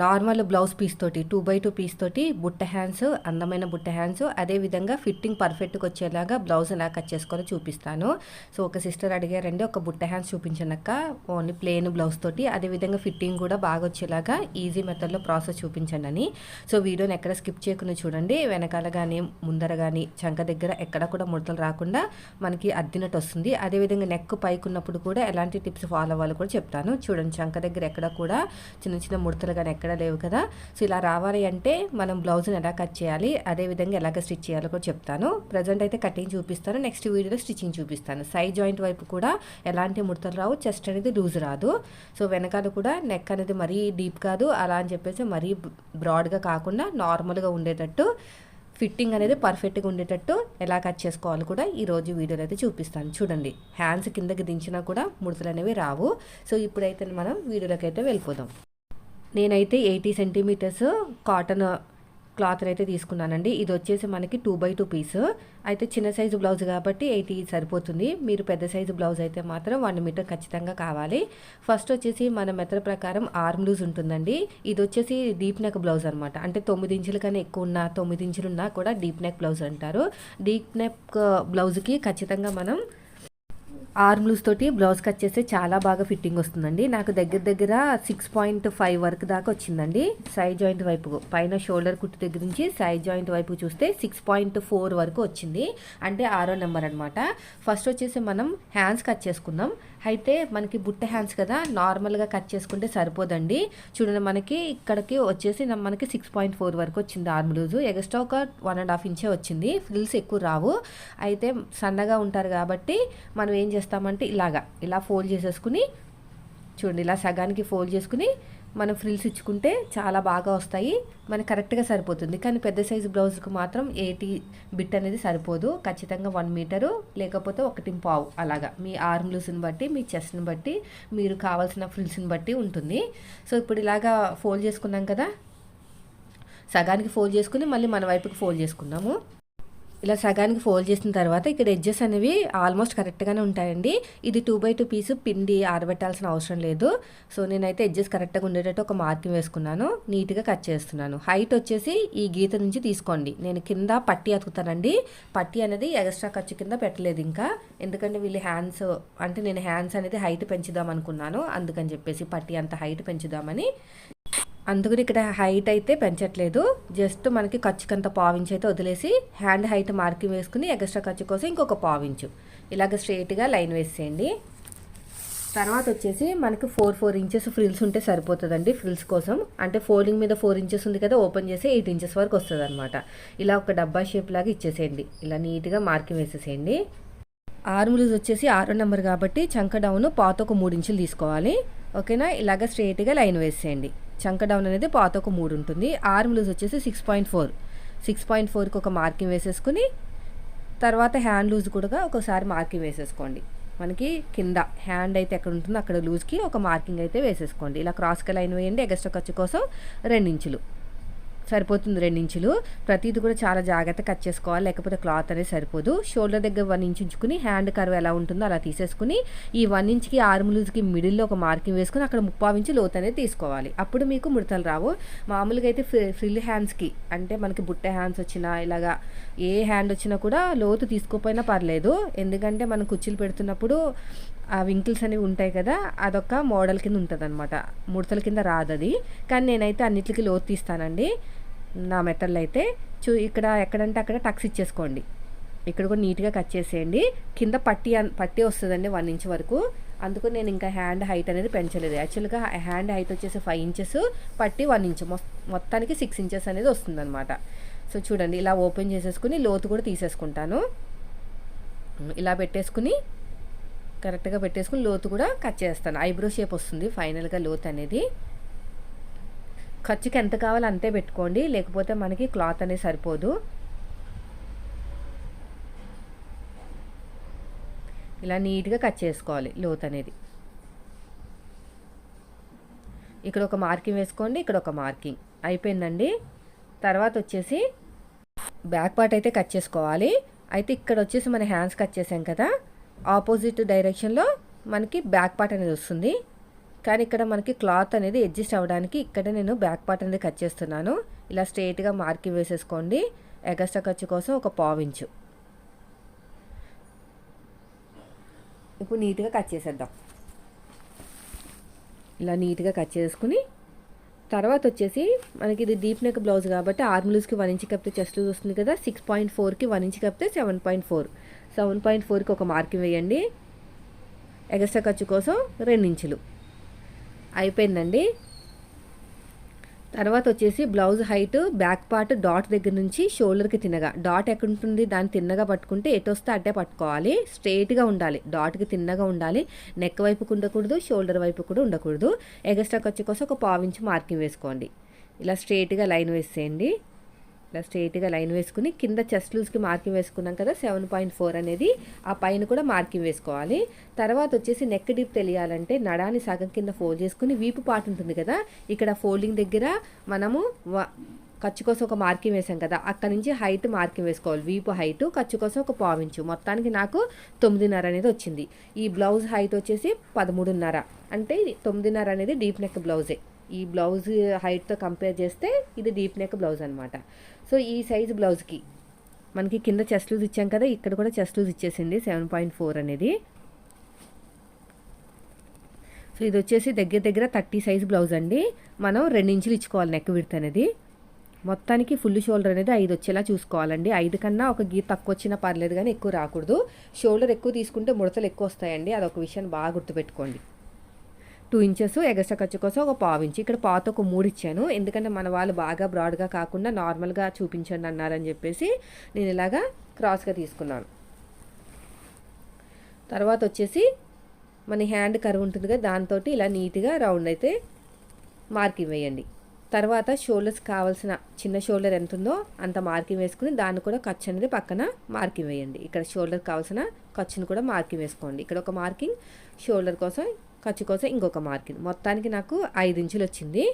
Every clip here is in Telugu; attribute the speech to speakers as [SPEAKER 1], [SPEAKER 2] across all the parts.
[SPEAKER 1] నార్మల్ బ్లౌజ్ పీస్ తోటి టూ బై టూ పీస్ తోటి బుట్ట హ్యాండ్స్ అందమైన బుట్ట హ్యాండ్స్ అదేవిధంగా ఫిట్టింగ్ పర్ఫెక్ట్గా వచ్చేలాగా బ్లౌజ్ ఎలా కట్ చేసుకొని చూపిస్తాను. సో ఒక సిస్టర్ అడిగారండి ఒక బుట్ట హ్యాండ్స్ చూపించనక్క ఓన్లీ ప్లెయిన్ బ్లౌజ్ తోటి అదేవిధంగా ఫిట్టింగ్ కూడా బాగా వచ్చేలాగా ఈజీ మెథడ్లో ప్రాసెస్ చూపించండి అని. సో వీడియోని ఎక్కడ స్కిప్ చేయకుండా చూడండి. వెనకాల కానీ ముందర కానీ చంక దగ్గర ఎక్కడ కూడా ముడతలు రాకుండా మనకి అద్దినట్టు వస్తుంది. అదేవిధంగా నెక్ పైకి ఉన్నప్పుడు కూడా ఎలాంటి టిప్స్ ఫాలో అవ్వాలో కూడా చెప్తాను. చూడండి చంక దగ్గర ఎక్కడ కూడా చిన్న చిన్న ముడతలు కానీ ఎక్కడా లేవు కదా. సో ఇలా రావాలి అంటే మనం బ్లౌజ్ని ఎలా కట్ చేయాలి అదేవిధంగా ఎలాగ స్టిచ్ చేయాలో కూడా చెప్తాను. ప్రజెంట్ అయితే కటింగ్ చూపిస్తాను నెక్స్ట్ వీడియోలో స్టిచ్చింగ్ చూపిస్తాను. సైడ్ జాయింట్ వైపు కూడా ఎలాంటి ముడతలు రావు చెస్ట్ అనేది లూజ్ రాదు. సో వెనకాల కూడా నెక్ అనేది మరీ డీప్ కాదు. అలా అని చెప్పేసి మరీ బ్రాడ్గా కాకుండా నార్మల్గా ఉండేటట్టు ఫిట్టింగ్ అనేది పర్ఫెక్ట్గా ఉండేటట్టు ఎలా కట్ చేసుకోవాలి కూడా ఈ రోజు వీడియోలో అయితే చూపిస్తాను. చూడండి హ్యాండ్స్ కిందకి దించినా కూడా ముడతలు అనేవి రావు. సో ఇప్పుడైతే మనం వీడియోలోకి అయితే వెళ్ళిపోదాం. నేనైతే ఎయిటీ సెంటీమీటర్స్ కాటన్ క్లాత్ అయితే తీసుకున్నానండి. ఇది వచ్చేసి మనకి టూ బై టూ పీస్. అయితే చిన్న సైజు బ్లౌజ్ కాబట్టి ఎయిటీ సరిపోతుంది. మీరు పెద్ద సైజు బ్లౌజ్ అయితే మాత్రం వన్ మీటర్ ఖచ్చితంగా కావాలి. ఫస్ట్ వచ్చేసి మన మెథడ్ ప్రకారం ఆర్మ్ లూజ్ ఉంటుందండి. ఇది వచ్చేసి డీప్ నెక్ బ్లౌజ్ అనమాట అంటే తొమ్మిది ఇంచుల కన్నా ఎక్కువ ఉన్నా తొమ్మిది ఇంచులు ఉన్నా కూడా డీప్ నెక్ బ్లౌజ్ అంటారు. డీప్ నెక్ బ్లౌజ్కి ఖచ్చితంగా మనం ఆర్మ్లూస్ తోటి బ్లౌజ్ కట్ చేస్తే చాలా బాగా ఫిట్టింగ్ వస్తుందండి. నాకు దగ్గర దగ్గర సిక్స్ పాయింట్ ఫైవ్ వరకు దాకా వచ్చిందండి. సైడ్ జాయింట్ వైపు పైన షోల్డర్ కుట్టు దగ్గర నుంచి సైడ్ జాయింట్ వైపు చూస్తే సిక్స్ పాయింట్ ఫోర్ వరకు వచ్చింది. అంటే ఆరో నెంబర్ అనమాట ఫస్ట్ వచ్చేసి మనం హ్యాండ్స్ కట్ చేసుకుందాం. అయితే మనకి బుట్ట హ్యాండ్స్ కదా నార్మల్గా కట్ చేసుకుంటే సరిపోదండి. చూడండి మనకి ఇక్కడికి వచ్చేసి మనకి సిక్స్ పాయింట్ ఫోర్ వరకు వచ్చింది ఆర్మ్ లూజు ఎగస్ట్రా ఒక వన్ అండ్ హాఫ్ ఇంచే వచ్చింది. ఫ్రిల్స్ ఎక్కువ రావు. అయితే సన్నగా ఉంటారు కాబట్టి మనం ఏం చేస్తామంటే ఇలాగా ఇలా ఫోల్డ్ చేసేసుకుని చూడండి ఇలా సగానికి ఫోల్డ్ చేసుకుని మనం ఫ్రిల్స్ ఇచ్చుకుంటే చాలా బాగా వస్తాయి. మనకి కరెక్ట్గా సరిపోతుంది. కానీ పెద్ద సైజు బ్లౌజ్కి మాత్రం ఎయిటీ బిట్ అనేది సరిపోదు. ఖచ్చితంగా వన్ మీటరు లేకపోతే ఒకటి పావు అలాగా. మీ ఆర్మ్ లూస్ని బట్టి మీ చెస్ట్ని బట్టి మీరు కావాల్సిన ఫ్రిల్స్ని బట్టి ఉంటుంది. సో ఇప్పుడు ఇలాగా ఫోల్డ్ చేసుకున్నాం కదా? సగానికి ఫోల్డ్ చేసుకుని మళ్ళీ మన వైపుకి ఫోల్డ్ చేసుకున్నాము ఇలా సగానికి ఫోల్డ్ చేసిన తర్వాత ఇక్కడ ఎడ్జెస్ అనేవి ఆల్మోస్ట్ కరెక్ట్గానే ఉంటాయండి. ఇది టూ బై టూ పీస్ పిండి ఆరబెట్టాల్సిన అవసరం లేదు. సో నేనైతే ఎడ్జెస్ కరెక్ట్గా ఉండేటట్టు ఒక మార్కింగ్ వేసుకున్నాను. నీట్గా కట్ చేస్తున్నాను. హైట్ వచ్చేసి ఈ గీత నుంచి తీసుకోండి. నేను కింద పట్టి అతుకుతానండి. పట్టి అనేది ఎక్స్ట్రా ఖర్చు కింద పెట్టలేదు ఇంకా. ఎందుకంటే వీళ్ళు హ్యాండ్స్ అంటే నేను హ్యాండ్స్ అనేది హైట్ పెంచుదాం అనుకున్నాను అందుకని చెప్పేసి పట్టి అంత హైట్ పెంచుదామని. అందుకని ఇక్కడ హైట్ అయితే పెంచట్లేదు. జస్ట్ మనకి ఖర్చుకంత పావించి అయితే వదిలేసి హ్యాండ్ హైట్ మార్కింగ్ వేసుకుని ఎక్స్ట్రా ఖర్చు కోసం ఇంకొక పావించు. ఇలాగ స్ట్రైట్గా లైన్ వేసేయండి. తర్వాత వచ్చేసి మనకి ఫోర్ ఫోర్ ఇంచెస్ ఫ్రిల్స్ ఉంటే సరిపోతుందండి ఫ్రిల్స్ కోసం. అంటే ఫోల్డింగ్ మీద ఫోర్ ఇంచెస్ ఉంది కదా ఓపెన్ చేసి ఎయిట్ ఇంచెస్ వరకు వస్తుంది అనమాట ఇలా ఒక డబ్బా షేప్ లాగా ఇచ్చేసేయండి. ఇలా నీట్గా మార్కింగ్ వేసేసేయండి. ఆర్మ్ లూజ్ వచ్చేసి ఆరో నెంబర్ కాబట్టి చంక డౌన్ పాత ఒక మూడు ఇంచులు తీసుకోవాలి. ఓకేనా ఇలాగ స్ట్రైట్గా లైన్ వేసేయండి. చంక డౌన్ అనేది పాత ఒక మూడు ఉంటుంది. ఆర్మ్ లూజ్ వచ్చేసి six point four six point ఫోర్కి ఒక మార్కింగ్ వేసేసుకుని తర్వాత హ్యాండ్ లూజ్ కూడా ఒకసారి మార్కింగ్ వేసేసుకోండి. మనకి కింద హ్యాండ్ అయితే ఎక్కడ ఉంటుందో అక్కడ లూజ్కి ఒక మార్కింగ్ అయితే వేసేసుకోండి. ఇలా క్రాస్కి లైన్ వేయండి ఎగస్ట్రా ఖర్చు కోసం రెండించులు. సరిపోతుంది రెండు ఇంచులు. ప్రతిది కూడా చాలా జాగ్రత్త కట్ చేసుకోవాలి. లేకపోతే క్లాత్ అనేది సరిపోదు. షోల్డర్ దగ్గర వన్ ఇంచ్ ఉంచుకుని హ్యాండ్ కర్వ్ ఎలా ఉంటుందో అలా తీసేసుకుని ఈ వన్ ఇంచ్కి ఆర్మ్ లూజ్కి మిడిల్లో ఒక మార్కింగ్ వేసుకుని అక్కడ ముప్పావు ఇంచు లోతు అనేది తీసుకోవాలి. అప్పుడు మీకు ముడతలు రావు. మామూలుగా అయితే ఫ్రిల్ హ్యాండ్స్కి అంటే మనకి బుట్ట హ్యాండ్స్ వచ్చినా ఇలాగా ఏ హ్యాండ్ వచ్చినా కూడా లోతు తీసుకోపోయినా పర్లేదు. ఎందుకంటే మనం కుర్చీలు పెడుతున్నప్పుడు ఆ వింకిల్స్ అనేవి ఉంటాయి కదా అదొక మోడల్ కింద ఉంటుంది అనమాట ముడతల కింద రాదు అది కానీ నేనైతే అన్నిటికి లోతు తీస్తానండి. నా మెథడ్లో అయితే చూ ఇక్కడ ఎక్కడంటే అక్కడ టక్స్ ఇచ్చేసుకోండి. ఇక్కడ కూడా నీట్గా కట్ చేసేయండి. కింద పట్టి పట్టి వస్తుందండి వన్ ఇంచ్ వరకు. అందుకు నేను ఇంకా హ్యాండ్ హైట్ అనేది పెంచలేదు. యాక్చువల్గా హ్యాండ్ హైట్ వచ్చేసి ఫైవ్ ఇంచెస్ పట్టి వన్ ఇంచ్. మొత్తానికి సిక్స్ ఇంచెస్ అనేది వస్తుందన్నమాట. సో చూడండి ఇలా ఓపెన్ చేసేసుకుని లోతు కూడా తీసేసుకుంటాను. ఇలా పెట్టేసుకుని కరెక్ట్గా పెట్టేసుకుని లోతు కూడా కట్ చేస్తాను. ఐబ్రో షేప్ వస్తుంది ఫైనల్గా లోతు అనేది. ఖర్చుకి ఎంత కావాలో అంతే పెట్టుకోండి. లేకపోతే మనకి క్లాత్ అనేది సరిపోదు. ఇలా నీట్గా కట్ చేసుకోవాలి లోత్ అనేది. ఇక్కడ ఒక మార్కింగ్ వేసుకోండి. ఇక్కడ ఒక మార్కింగ్. అయిపోయిందండి. తర్వాత వచ్చేసి బ్యాక్ పార్ట్ అయితే కట్ చేసుకోవాలి. అయితే ఇక్కడ వచ్చేసి మన హ్యాండ్స్ కట్ చేసాం కదా. ఆపోజిట్ డైరెక్షన్లో మనకి బ్యాక్ పార్ట్ అనేది వస్తుంది. కానీ ఇక్కడ మనకి క్లాత్ అనేది అడ్జస్ట్ అవ్వడానికి ఇక్కడ నేను బ్యాక్ పార్ట్ అనేది కట్ చేస్తున్నాను. ఇలా స్ట్రైట్గా మార్కింగ్ వేసేసుకోండి. ఎగస్ట్రా ఖర్చు కోసం ఒక పావించు ఇప్పుడు నీట్గా కట్ చేసేద్దాం. ఇలా నీట్గా కట్ చేసుకుని తర్వాత వచ్చేసి మనకి ఇది డీప్ నెక్ బ్లౌజ్ కాబట్టి ఆర్మ్ లూజ్కి వన్ ఇంచ్ కప్పితే చెస్ట్ లూజ్ వస్తుంది కదా సిక్స్ పాయింట్ ఫోర్కి one inch కప్పితే seven point four seven point ఫోర్కి ఒక మార్కింగ్ వేయండి. ఎగస్ట్రా ఖర్చు కోసం రెండు ఇంచులు అయిపోయిందండి. తర్వాత వచ్చేసి blouse height back part dot దగ్గర నుంచి షోల్డర్కి తిన్నగా. డాట్ ఎక్కడ ఉంటుంది? దాన్ని తిన్నగా పట్టుకుంటే ఎటు వస్తే అట్టే పట్టుకోవాలి. స్ట్రైట్గా ఉండాలి. డాట్కి తిన్నగా ఉండాలి. నెక్ వైపుకు ఉండకూడదు షోల్డర్ వైపు కూడా ఉండకూడదు. ఎగస్ట్రా ఖర్చు కోసం ఒక పావించి మార్కింగ్ వేసుకోండి. ఇలా స్ట్రైట్గా లైన్ వేసేయండి. ఇలా స్ట్రైట్గా లైన్ వేసుకుని కింద చెస్ట్ లూజ్కి మార్కింగ్ వేసుకున్నాం కదా సెవెన్ పాయింట్ ఫోర్ అనేది ఆ పైన కూడా మార్కింగ్ వేసుకోవాలి. తర్వాత వచ్చేసి నెక్ డీప్ తెలియాలంటే నడాన్ని సగం కింద ఫోల్డ్ చేసుకుని వీపు పాటు ఉంటుంది కదా ఇక్కడ ఫోల్డింగ్ దగ్గర మనము ఖర్చు కోసం ఒక మార్కింగ్ వేసాం కదా అక్కడ నుంచి హైట్ మార్కింగ్ వేసుకోవాలి. వీపు హైట్ ఖర్చు కోసం ఒక పావించు మొత్తానికి నాకు తొమ్మిదిన్నర అనేది వచ్చింది. ఈ బ్లౌజ్ హైట్ వచ్చేసి పదమూడున్నర. అంటే తొమ్మిదిన్నర అనేది డీప్ నెక్ బ్లౌజే. ఈ బ్లౌజ్ హైట్తో కంపేర్ చేస్తే ఇది డీప్ నెక్ బ్లౌజ్ అనమాట సో ఈ సైజ్ బ్లౌజ్కి. మనకి కింద చెస్ట్ లూజ్ ఇచ్చాం కదా ఇక్కడ కూడా చెస్ట్ లూజ్ ఇచ్చేసింది సెవెన్ పాయింట్ ఫోర్ అనేది. సో ఇది వచ్చేసి దగ్గర దగ్గర థర్టీ సైజ్ బ్లౌజ్ అండి. మనం రెండు ఇంచులు ఇచ్చుకోవాలి నెక్ విడత అనేది. మొత్తానికి ఫుల్ షోల్డర్ అనేది ఐదు వచ్చేలా చూసుకోవాలండి. ఐదు కన్నా ఒక గీ తక్కువ వచ్చినా పర్లేదు కానీ ఎక్కువ రాకూడదు. షోల్డర్ ఎక్కువ తీసుకుంటే ముడతలు ఎక్కువ వస్తాయండి. అదొక విషయాన్ని బాగా గుర్తుపెట్టుకోండి. టూ ఇంచెస్ ఎగస్ట్రా ఖర్చు కోసం ఒక పావు ఇంచు. ఇక్కడ పాత ఒక మూడు ఇచ్చాను. ఎందుకంటే మన వాళ్ళు బాగా బ్రాడ్గా కాకుండా నార్మల్గా చూపించండి అన్నారని చెప్పేసి నేను ఇలాగా క్రాస్గా తీసుకున్నాను. తర్వాత వచ్చేసి మన హ్యాండ్ కర్వ్ ఉంటుంది కదా దాంతో ఇలా నీట్గా రౌండ్ అయితే మార్కింగ్ వేయండి తర్వాత షోల్డర్స్ కావాల్సిన చిన్న షోల్డర్ ఎంత ఉందో అంత మార్కింగ్ వేసుకుని దాన్ని కూడా ఖర్చు అనేది పక్కన మార్కింగ్ వేయండి ఇక్కడ షోల్డర్ కావాల్సిన ఖర్చును కూడా మార్కింగ్ వేసుకోండి ఇక్కడ ఒక మార్కింగ్ షోల్డర్ కోసం ఖర్చు కోసం ఇంకొక మార్కింగ్ మొత్తానికి నాకు ఐదు ఇంచులు వచ్చింది.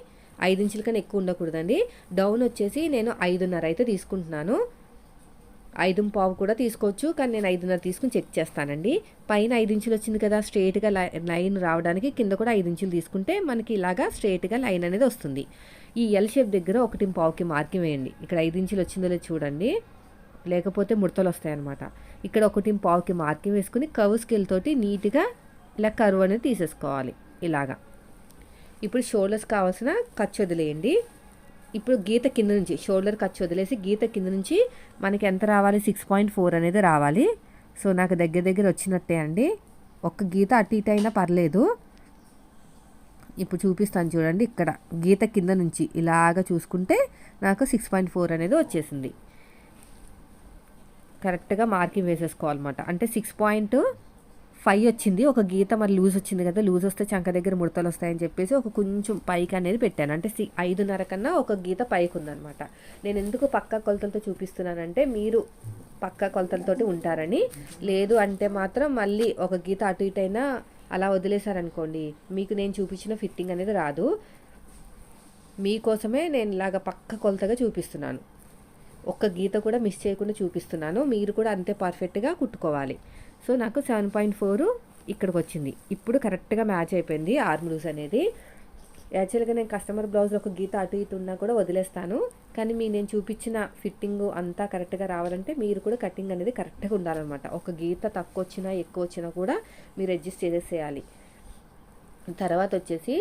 [SPEAKER 1] ఐదు ఇంచుల కన్నా ఎక్కువ ఉండకూడదండి. డౌన్ వచ్చేసి నేను ఐదున్నర అయితే తీసుకుంటున్నాను. ఐదు పావు కూడా తీసుకోవచ్చు కానీ నేను ఐదున్నర తీసుకుని చెక్ చేస్తానండి. పైన ఐదు ఇంచులు వచ్చింది కదా స్ట్రేట్గా లైన్ రావడానికి కింద కూడా ఐదు ఇంచులు తీసుకుంటే మనకి ఇలాగా స్ట్రేట్గా లైన్ అనేది వస్తుంది. ఈ ఎల్ షేప్ దగ్గర ఒకటి పావుకి మార్కింగ్ వేయండి. ఇక్కడ ఐదు ఇంచులు వచ్చిందో చూడండి. లేకపోతే ముడతలు వస్తాయన్నమాట. ఇక్కడ ఒకటి పావుకి మార్కింగ్ వేసుకుని కవ్ స్కేల్ తోటి నీట్గా ఇలా కరువు అనేది తీసేసుకోవాలి ఇలాగా. ఇప్పుడు షోల్డర్స్ కావాల్సిన ఖర్చు వదిలేయండి. ఇప్పుడు గీత కింద నుంచి షోల్డర్ ఖర్చు వదిలేసి గీత కింద నుంచి మనకి ఎంత రావాలి? సిక్స్ పాయింట్ ఫోర్ అనేది రావాలి. సో నాకు దగ్గర దగ్గర వచ్చినట్టే అండి. ఒక్క గీత అటు ఇటు అయినా పర్లేదు. ఇప్పుడు చూపిస్తాను చూడండి ఇక్కడ గీత కింద నుంచి ఇలాగ చూసుకుంటే నాకు సిక్స్ పాయింట్ ఫోర్ అనేది వచ్చేసింది. కరెక్ట్గా మార్కింగ్ వేసేసుకోవాలన్నమాట. అంటే సిక్స్ పాయింట్ ఫైవ్ వచ్చింది ఒక గీత మరి లూజ్ వచ్చింది కదా లూజ్ వస్తే చంక దగ్గర ముడతలు వస్తాయని చెప్పేసి ఒక కొంచెం పైకి అనేది పెట్టాను. అంటే సి ఐదున్నర కన్నా ఒక గీత పైకి ఉందనమాట నేను ఎందుకు పక్క కొలతలతో చూపిస్తున్నానంటే మీరు పక్క కొలతలతోటి ఉంటారని. లేదు అంటే మాత్రం మళ్ళీ ఒక గీత అటు ఇటైనా అలా వదిలేశారనుకోండి మీకు నేను చూపించిన ఫిట్టింగ్ అనేది రాదు. మీకోసమే నేను ఇలాగ పక్క కొలతగా చూపిస్తున్నాను. ఒక్క గీత కూడా మిస్ చేయకుండా చూపిస్తున్నాను. మీరు కూడా అంతే పర్ఫెక్ట్గా కుట్టుకోవాలి. సో నాకు సెవెన్ పాయింట్ ఫోర్ ఇక్కడికి వచ్చింది ఇప్పుడు కరెక్ట్గా మ్యాచ్ అయిపోయింది ఆర్మ్ లూజ్ అనేది యాక్చువల్గా నేను కస్టమర్ బ్లౌజ్ ఒక గీత అటు ఇటు ఉన్నా కూడా వదిలేస్తాను. కానీ మీ నేను చూపించిన ఫిట్టింగ్ అంతా కరెక్ట్గా రావాలంటే మీరు కూడా కటింగ్ అనేది కరెక్ట్గా ఉండాలన్నమాట. ఒక గీత తక్కువ వచ్చినా ఎక్కువ వచ్చినా కూడా మీరు అడ్జస్ట్ చేసేసేయాలి. తర్వాత వచ్చేసి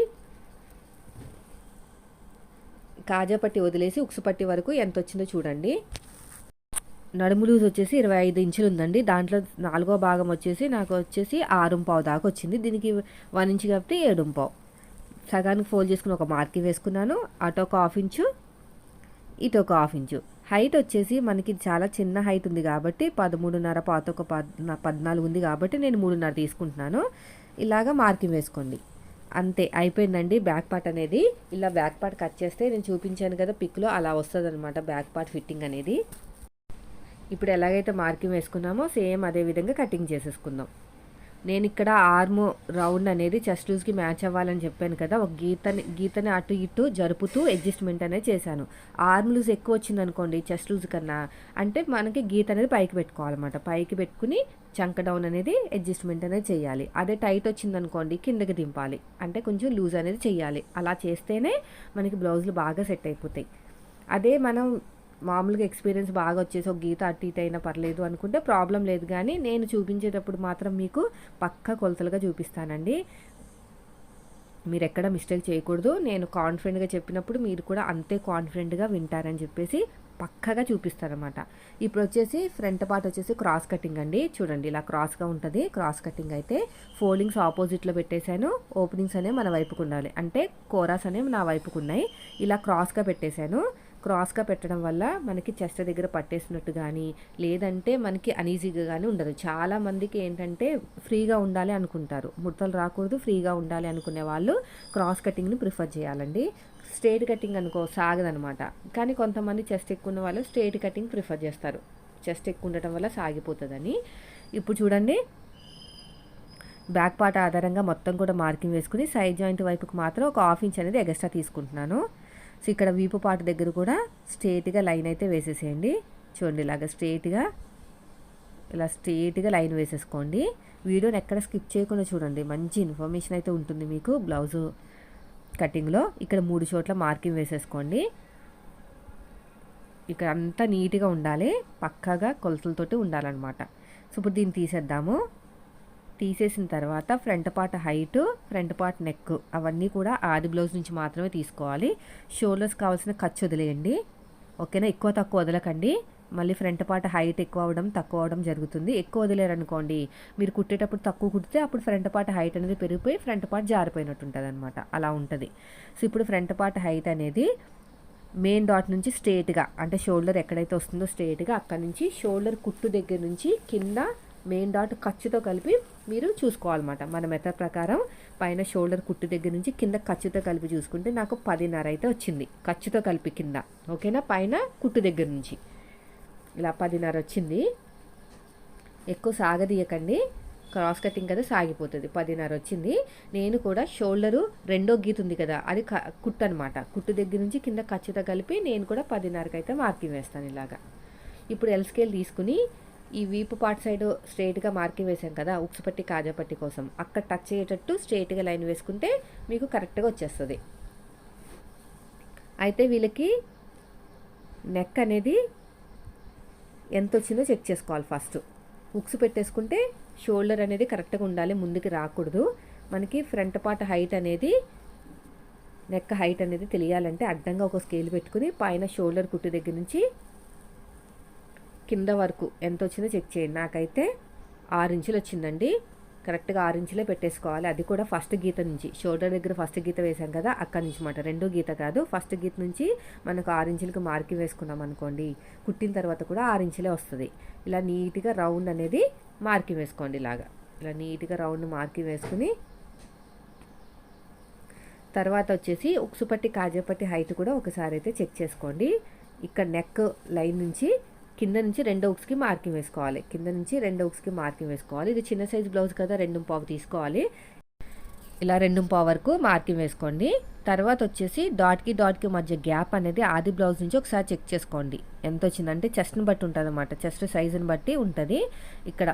[SPEAKER 1] కాజా పట్టి వదిలేసి ఉక్సు పట్టి వరకు ఎంత వచ్చిందో చూడండి. నడుము లూజ్ వచ్చేసి ఇరవై ఐదు ఇంచులు ఉందండి. దాంట్లో నాలుగో భాగం వచ్చేసి నాకు వచ్చేసి ఆరు పావు దాకా వచ్చింది. దీనికి వన్ ఇంచు కాబట్టి ఏడు పావు. సగానికి ఫోల్డ్ చేసుకుని ఒక మార్కింగ్ వేసుకున్నాను. అటు ఒక హాఫ్ ఇంచు ఇటు ఒక హాఫ్ ఇంచు. హైట్ వచ్చేసి మనకి చాలా చిన్న హైట్ ఉంది కాబట్టి పదమూడున్నర పాత ఒక పద్నాలుగు ఉంది కాబట్టి నేను మూడున్నర తీసుకుంటున్నాను. ఇలాగా మార్కింగ్ వేసుకోండి. అంతే అయిపోయిందండి బ్యాక్ పార్ట్ అనేది. ఇలా బ్యాక్ పార్ట్ కట్ చేస్తే నేను చూపించాను కదా పిక్లో అలా వస్తుంది అనమాట బ్యాక్ పార్ట్ ఫిట్టింగ్ అనేది. ఇప్పుడు ఎలాగైతే మార్కింగ్ వేసుకున్నామో సేమ్ అదే విధంగా కటింగ్ చేసేసుకుందాం. నేను ఇక్కడ ఆర్మ్ రౌండ్ అనేది చెస్ట్ లూజ్కి మ్యాచ్ అవ్వాలని చెప్పాను కదా ఒక గీతని గీతని అటు ఇటు జరుపుతూ అడ్జస్ట్మెంట్ అనేది చేశాను. ఆర్మ్ లూజ్ ఎక్కువ వచ్చింది అనుకోండి చెస్ట్ లూజ్ కన్నా అంటే మనకి గీత అనేది పైకి పెట్టుకోవాలన్నమాట. పైకి పెట్టుకుని చంక డౌన్ అనేది అడ్జస్ట్మెంట్ అనేది చేయాలి. అదే టైట్ వచ్చింది అనుకోండి కిందకి దింపాలి. అంటే కొంచెం లూజ్ అనేది చేయాలి. అలా చేస్తేనే మనకి బ్లౌజులు బాగా సెట్ అయిపోతాయి. అదే మనం మామూలుగా ఎక్స్పీరియన్స్ బాగా వచ్చేసి ఒక గీత అటు ఇటు అయినా పర్లేదు అనుకుంటే ప్రాబ్లం లేదు కానీ నేను చూపించేటప్పుడు మాత్రం మీకు పక్క కొలతలుగా చూపిస్తానండి. మీరు ఎక్కడ మిస్టేక్ చేయకూడదు. నేను కాన్ఫిడెంట్గా చెప్పినప్పుడు మీరు కూడా అంతే కాన్ఫిడెంట్గా వింటారని చెప్పేసి పక్కగా చూపిస్తారనమాట ఇప్పుడు వచ్చేసి ఫ్రంట్ పార్ట్ వచ్చేసి క్రాస్ కటింగ్ అండి. చూడండి ఇలా క్రాస్గా ఉంటుంది. క్రాస్ కటింగ్ అయితే ఫోల్డింగ్స్ ఆపోజిట్లో పెట్టేశాను. ఓపెనింగ్స్ అనేవి మన వైపుకు ఉండాలి. అంటే కోరాస్ అనేవి నా వైపుకు ఉన్నాయి. ఇలా క్రాస్గా పెట్టేశాను. క్రాస్గా పెట్టడం వల్ల మనకి చెస్ట్ దగ్గర పట్టేసినట్టు కానీ లేదంటే మనకి అనీజీగా కానీ ఉండదు. చాలా మందికి ఏంటంటే ఫ్రీగా ఉండాలి అనుకుంటారు. ముడతలు రాకూడదు ఫ్రీగా ఉండాలి అనుకునే వాళ్ళు క్రాస్ కటింగ్ని ప్రిఫర్ చేయాలండి. స్ట్రేట్ కటింగ్ అనుకో సాగదనమాట. కానీ కొంతమంది చెస్ట్ ఎక్కువ ఉన్న వాళ్ళు స్ట్రేట్ కటింగ్ ప్రిఫర్ చేస్తారు. చెస్ట్ ఎక్కువ ఉండటం వల్ల సాగిపోతుందని. ఇప్పుడు చూడండి. బ్యాక్ పార్ట్ ఆధారంగా మొత్తం కూడా మార్కింగ్ వేసుకుని సైడ్ జాయింట్ వైపుకి మాత్రం ఒక హాఫ్ ఇంచ్ అనేది ఎక్స్ట్రా తీసుకుంటున్నాను. సో ఇక్కడ వీపు పాటు దగ్గర కూడా స్ట్రేట్గా లైన్ అయితే వేసేసేయండి. చూడండి ఇలాగ స్ట్రేట్గా ఇలా స్ట్రేట్గా లైన్ వేసేసుకోండి. వీడియోని ఎక్కడ స్కిప్ చేయకుండా చూడండి. మంచి ఇన్ఫర్మేషన్ అయితే ఉంటుంది మీకు బ్లౌజు కటింగ్లో. ఇక్కడ మూడు చోట్ల మార్కింగ్ వేసేసుకోండి. ఇక్కడ అంతా నీట్గా ఉండాలి. పక్కాగా కొలతలతోటి ఉండాలన్నమాట. సో ఇప్పుడు దీన్ని తీసేద్దాము. తీసేసిన తర్వాత front part height front part neck అవన్నీ కూడా ఆది బ్లౌజ్ నుంచి మాత్రమే తీసుకోవాలి. షోల్డర్స్ కావాల్సిన ఖర్చు వదిలేయండి. ఓకేనా? ఎక్కువ తక్కువ వదలకండి. మళ్ళీ ఫ్రంట్ పార్ట్ హైట్ ఎక్కువ అవడం తక్కువ అవడం జరుగుతుంది. ఎక్కువ వదిలేరనుకోండి మీరు కుట్టేటప్పుడు తక్కువ కుడితే అప్పుడు ఫ్రంట్ పార్ట్ హైట్ అనేది పెరిగిపోయి ఫ్రంట్ పార్ట్ జారిపోయినట్టు ఉంటుంది అనమాట అలా ఉంటుంది. సో ఇప్పుడు ఫ్రంట్ పార్ట్ హైట్ అనేది మెయిన్ డాట్ నుంచి స్ట్రేట్గా అంటే షోల్డర్ ఎక్కడైతే వస్తుందో స్ట్రేట్గా అక్కడ నుంచి షోల్డర్ కుట్టు దగ్గర నుంచి కింద మెయిన్ డాట్ ఖర్చుతో కలిపి మీరు చూసుకోవాలన్నమాట. మన మెథడ్ ప్రకారం పైన షోల్డర్ కుట్టు దగ్గర నుంచి కింద ఖర్చుతో కలిపి చూసుకుంటే నాకు పదిన్నర అయితే వచ్చింది. ఖర్చుతో కలిపి కింద. ఓకేనా? పైన కుట్టు దగ్గర నుంచి. ఇలా పదిన్నర వచ్చింది. ఎక్కువ సాగదీయకండి. క్రాస్ కటింగ్ కదా సాగిపోతుంది. పదిన్నర వచ్చింది. నేను కూడా షోల్డరు రెండో గీత ఉంది కదా అది కుట్టు అనమాట కుట్టు దగ్గర నుంచి కింద ఖచ్చితంగా కలిపి నేను కూడా పదిన్నరకు అయితే మార్కింగ్ వేస్తాను ఇలాగా. ఇప్పుడు ఎల్ స్కేల్ తీసుకుని ఈ వీపు పార్ట్ సైడ్ స్ట్రైట్గా మార్కింగ్ వేసాం కదా ఉక్సుపట్టి పట్టి కాజా పట్టి కోసం. అక్కడ టచ్ అయ్యేటట్టు స్ట్రైట్గా లైన్ వేసుకుంటే మీకు కరెక్ట్గా వచ్చేస్తుంది. అయితే వీళ్ళకి నెక్ అనేది ఎంత వచ్చిందో చెక్ చేసుకోవాలి ఫస్ట్. ఉక్స్ పెట్టేసుకుంటే షోల్డర్ అనేది కరెక్ట్గా ఉండాలి ముందుకు రాకూడదు. మనకి ఫ్రంట్ పార్ట్ హైట్ అనేది నెక్ హైట్ అనేది తెలియాలంటే అడ్డంగా ఒక స్కేల్ పెట్టుకుని పైన షోల్డర్ కుట్టు దగ్గర నుంచి కింద వరకు ఎంత వచ్చిందో చెక్ చేయండి. నాకైతే ఆరు ఇంచులు వచ్చిందండి. కరెక్ట్గా ఆరు ఇంచులే పెట్టేసుకోవాలి. అది కూడా ఫస్ట్ గీత నుంచి. షోల్డర్ దగ్గర ఫస్ట్ గీత వేసాం కదా అక్కడి నుంచి మాట. రెండో గీత కాదు ఫస్ట్ గీత నుంచి మనకు ఆరు ఇంచులకు మార్కింగ్ వేసుకున్నాం అనుకోండి. కుట్టిన తర్వాత కూడా ఆరు ఇంచులే వస్తుంది. ఇలా నీట్గా రౌండ్ అనేది మార్కింగ్ వేసుకోండి ఇలాగా. ఇలా నీట్గా రౌండ్ మార్కింగ్ వేసుకుని తర్వాత వచ్చేసి ఉక్సుపట్టి కాజాపట్టి హైట్ కూడా ఒకసారి అయితే చెక్ చేసుకోండి. ఇక్కడ నెక్ లైన్ నుంచి కింద నుంచి రెండో ఉక్స్కి మార్కింగ్ వేసుకోవాలి. కింద నుంచి రెండో ఉక్స్కి మార్కింగ్ వేసుకోవాలి. ఇది చిన్న సైజ్ బ్లౌజ్ కదా రెండు పావు తీసుకోవాలి. ఇలా రెండు పావు వరకు మార్కింగ్ వేసుకోండి. తర్వాత వచ్చేసి డాట్కి డాట్కి మధ్య గ్యాప్ అనేది ఆది బ్లౌజ్ నుంచి ఒకసారి చెక్ చేసుకోండి. ఎంత వచ్చిందంటే చెస్ట్ని బట్టి ఉంటుంది అనమాట చెస్ట్ సైజుని బట్టి ఉంటుంది. ఇక్కడ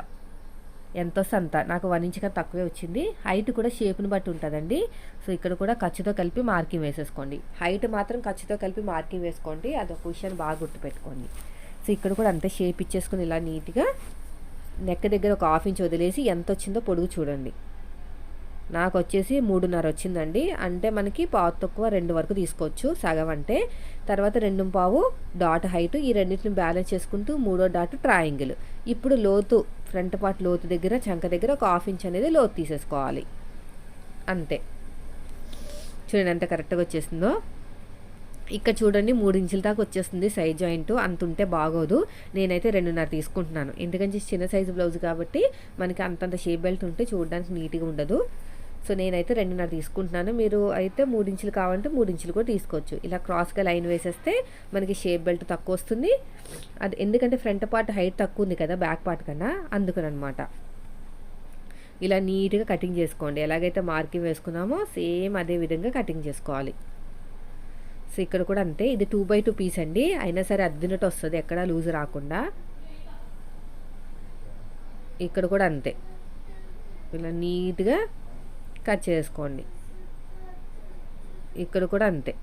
[SPEAKER 1] ఎంత వస్తే అంత నాకు వన్ ఇంచ్ కన్నా తక్కువే వచ్చింది. హైట్ కూడా షేప్ని బట్టి ఉంటుందండి. సో ఇక్కడ కూడా ఖర్చుతో కలిపి మార్కింగ్ వేసేసుకోండి. హైట్ మాత్రం ఖర్చుతో కలిపి మార్కింగ్ వేసుకోండి. అదొక విషయాన్ని బాగా గుర్తుపెట్టుకోండి. సో ఇక్కడ కూడా అంత షేప్ ఇచ్చేసుకుని ఇలా నీట్గా నెక్ దగ్గర ఒక హాఫ్ ఇంచ్ వదిలేసి ఎంత వచ్చిందో పొడుగు చూడండి. నాకు వచ్చేసి మూడున్నర వచ్చిందండి. అంటే మనకి పావు తక్కువ రెండు వరకు తీసుకోవచ్చు సగం అంటే. తర్వాత రెండు పావు డాట్ హైట్ ఈ రెండింటిని బ్యాలెన్స్ చేసుకుంటూ మూడో డాట్ ట్రయాంగిల్. ఇప్పుడు లోతు ఫ్రంట్ పార్ట్ లోతు దగ్గర చంక దగ్గర ఒక హాఫ్ ఇంచ్ అనేది లోతు తీసేసుకోవాలి. అంతే. చూడండి ఎంత కరెక్ట్గా వచ్చేసిందో. ఇక్కడ చూడండి మూడు ఇంచుల దాకా వచ్చేస్తుంది సైజ్ జాయింట్. అంత ఉంటే బాగోదు. నేనైతే రెండున్నర తీసుకుంటున్నాను. ఎందుకంటే చిన్న సైజు బ్లౌజ్ కాబట్టి మనకి అంతంత షేప్ బెల్ట్ ఉంటే చూడడానికి నీట్గా ఉండదు. సో నేనైతే రెండున్నర తీసుకుంటున్నాను. మీరు అయితే మూడు ఇంచులు కావాలంటే మూడు ఇంచులు కూడా తీసుకోవచ్చు. ఇలా క్రాస్గా లైన్ వేసేస్తే మనకి షేప్ బెల్ట్ తక్కువ వస్తుంది. అది ఎందుకంటే ఫ్రంట్ పార్ట్ హైట్ తక్కువ ఉంది కదా బ్యాక్ పార్ట్ కన్నా. అందుకనమాట ఇలా నీట్గా కటింగ్ చేసుకోండి. ఎలాగైతే మార్కింగ్ వేసుకున్నామో సేమ్ అదే విధంగా కటింగ్ చేసుకోవాలి. సో ఇక్కడ కూడా అంతే. ఇది టూ బై టూ పీస్ అండి. అయినా సరే అద్దినట్టు వస్తుంది. ఎక్కడ లూజ్ రాకుండా. ఇక్కడ కూడా అంతే. ఇలా నీట్గా కట్ చేసుకోండి. ఇక్కడ కూడా అంతే.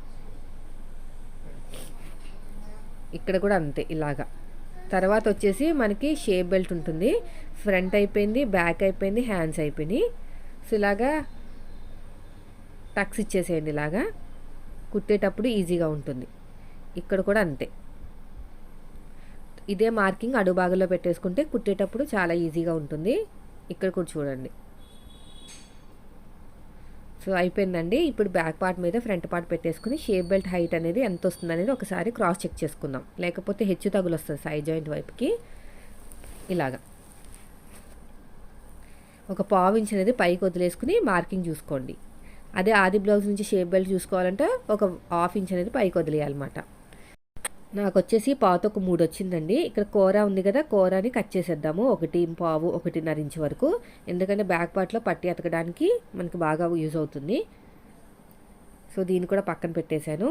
[SPEAKER 1] ఇక్కడ కూడా అంతే ఇలాగా. తర్వాత వచ్చేసి మనకి షేప్ బెల్ట్ ఉంటుంది. ఫ్రంట్ అయిపోయింది బ్యాక్ అయిపోయింది హ్యాండ్స్ అయిపోయినాయి. సో ఇలాగా టక్స్ ఇచ్చేసేయండి ఇలాగా. కుట్టేటప్పుడు ఈజీగా ఉంటుంది. ఇక్కడ కూడా అంతే. ఇదే మార్కింగ్ అడుగు భాగంలో పెట్టేసుకుంటే కుట్టేటప్పుడు చాలా ఈజీగా ఉంటుంది. ఇక్కడ కూడా చూడండి. సో అయిపోయిందండి. ఇప్పుడు బ్యాక్ పార్ట్ మీద ఫ్రంట్ పార్ట్ పెట్టేసుకుని షేప్ బెల్ట్ హైట్ అనేది ఎంత వస్తుంది అనేది ఒకసారి క్రాస్ చెక్ చేసుకుందాం. లేకపోతే హెచ్చు తగులు వస్తుంది సైడ్ జాయింట్ వైపుకి. ఇలాగా. ఒక పావు ఇంచ్ అనేది పైకి వదిలేసుకుని మార్కింగ్ చూసుకోండి. అదే ఆది బ్లౌజ్ నుంచి షేప్ బెల్ట్ చూసుకోవాలంటే ఒక హాఫ్ ఇంచ్ అనేది పైకి వదిలేయాలన్నమాట. నాకు వచ్చేసి పాత ఒక మూడు వచ్చిందండి. ఇక్కడ కూర ఉంది కదా కూరని కట్ చేసేద్దాము. ఒకటి పావు ఒకటిన్నర ఇంచ్ వరకు. ఎందుకంటే బ్యాక్ పార్ట్లో పట్టి అతకడానికి మనకి బాగా యూజ్ అవుతుంది. సో దీన్ని కూడా పక్కన పెట్టేశాను.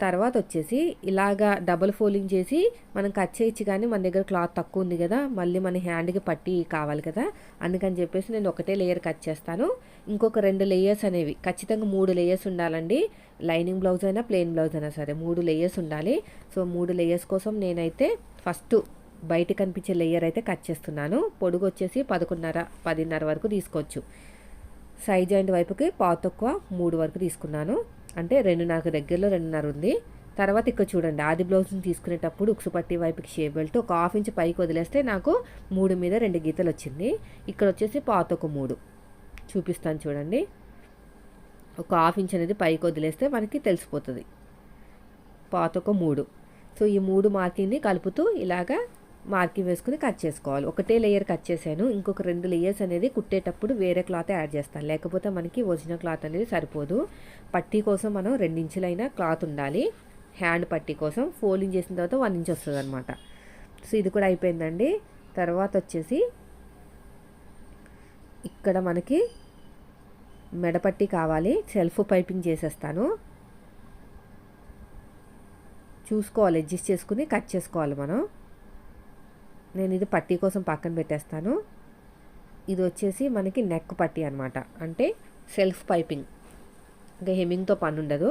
[SPEAKER 1] తర్వాత వచ్చేసి ఇలాగా డబుల్ ఫోల్డింగ్ చేసి మనం కట్ చేయొచ్చు కానీ మన దగ్గర క్లాత్ తక్కువ ఉంది కదా మళ్ళీ మన హ్యాండ్కి పట్టి కావాలి కదా. అందుకని చెప్పేసి నేను ఒకటే లేయర్ కట్ చేస్తాను. ఇంకొక రెండు లేయర్స్ అనేవి ఖచ్చితంగా మూడు లేయర్స్ ఉండాలండి. లైనింగ్ బ్లౌజ్ అయినా ప్లెయిన్ బ్లౌజ్ అయినా సరే మూడు లేయర్స్ ఉండాలి. సో మూడు లేయర్స్ కోసం నేనైతే ఫస్ట్ బయట కనిపించే లేయర్ అయితే కట్ చేస్తున్నాను. పొడుగు వచ్చేసి పదకొండున్నర పదిన్నర వరకు తీసుకోవచ్చు. సైజ్ జాయింట్ వైపుకి పాత తక్కువ మూడు వరకు తీసుకున్నాను. అంటే రెండు నాకు దగ్గరలో రెండున్నర ఉంది. తర్వాత ఇక్కడ చూడండి ఆది బ్లౌజ్ని తీసుకునేటప్పుడు ఉక్సు పట్టి వైపుకి షేప్ బెల్ట్ ఒక హాఫ్ ఇంచ్ పైకి వదిలేస్తే నాకు మూడు మీద రెండు గీతలు వచ్చింది. ఇక్కడ వచ్చేసి పాత ఒక మూడు. చూపిస్తాను చూడండి. ఒక హాఫ్ ఇంచ్ అనేది పైకి వదిలేస్తే మనకి తెలిసిపోతుంది. పాత ఒక మూడు. సో ఈ మూడు మార్కింగ్ని కలుపుతూ ఇలాగా మార్కింగ్ వేసుకుని కట్ చేసుకోవాలి. ఒకటే లేయర్ కట్ చేశాను. ఇంకొక రెండు లేయర్స్ అనేది కుట్టేటప్పుడు వేరే క్లాత్ యాడ్ చేస్తాను. లేకపోతే మనకి ఒరిజినల్ క్లాత్ అనేది సరిపోదు. పట్టీ కోసం మనం రెండించులైన క్లాత్ ఉండాలి. హ్యాండ్ పట్టీ కోసం ఫోల్డింగ్ చేసిన తర్వాత వన్ ఇంచ్ వస్తుంది అనమాట సో ఇది కూడా అయిపోయిందండి. తర్వాత వచ్చేసి ఇక్కడ మనకి మెడపట్టి కావాలి. సెల్ఫ్ పైపింగ్ చేసేస్తాను. చూసుకోవాలి. అడ్జస్ట్ చేసుకుని కట్ చేసుకోవాలి మనం. నేను ఇది పట్టీ కోసం పక్కన పెట్టేస్తాను. ఇది వచ్చేసి మనకి నెక్ పట్టీ అనమాట అంటే సెల్ఫ్ పైపింగ్ ఇంకా హెమ్మింగ్తో పని ఉండదు.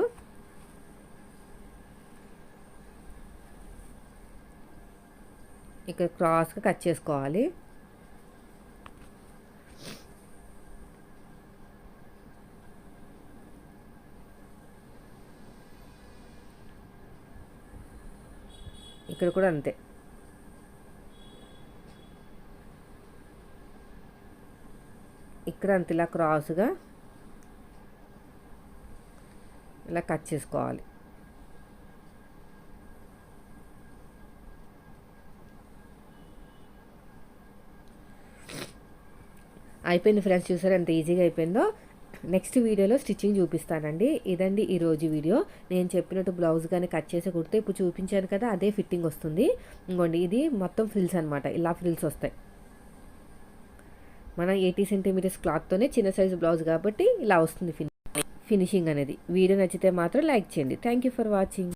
[SPEAKER 1] ఇక్కడ క్రాస్గా కట్ చేసుకోవాలి. ఇక్కడ కూడా అంతే. ఇక్కడ ఇలా క్రాస్గా ఇలా కట్ చేసుకోవాలి. అయిపోయింది ఫ్రెండ్స్ చూసారు ఎంత ఈజీగా అయిపోయిందో? నెక్స్ట్ వీడియోలో స్టిచ్చింగ్ చూపిస్తానండి. ఇదండి ఈరోజు వీడియో. నేను చెప్పినట్టు బ్లౌజ్ కానీ కట్ చేసి కుడితే ఇప్పుడు చూపించాను కదా అదే ఫిట్టింగ్ వస్తుంది. ఇంకోండి ఇది మొత్తం ఫ్రిల్స్ అనమాట ఇలా ఫ్రిల్స్ వస్తాయి. మన ఎయిటీ సెంటీమీటర్స్ క్లాత్తోనే చిన్న సైజు బ్లౌజ్ కాబట్టి ఇలా వస్తుంది ఫినిషింగ్ అనేది. వీడియో నచ్చితే మాత్రం లైక్ చేయండి. Thank you for watching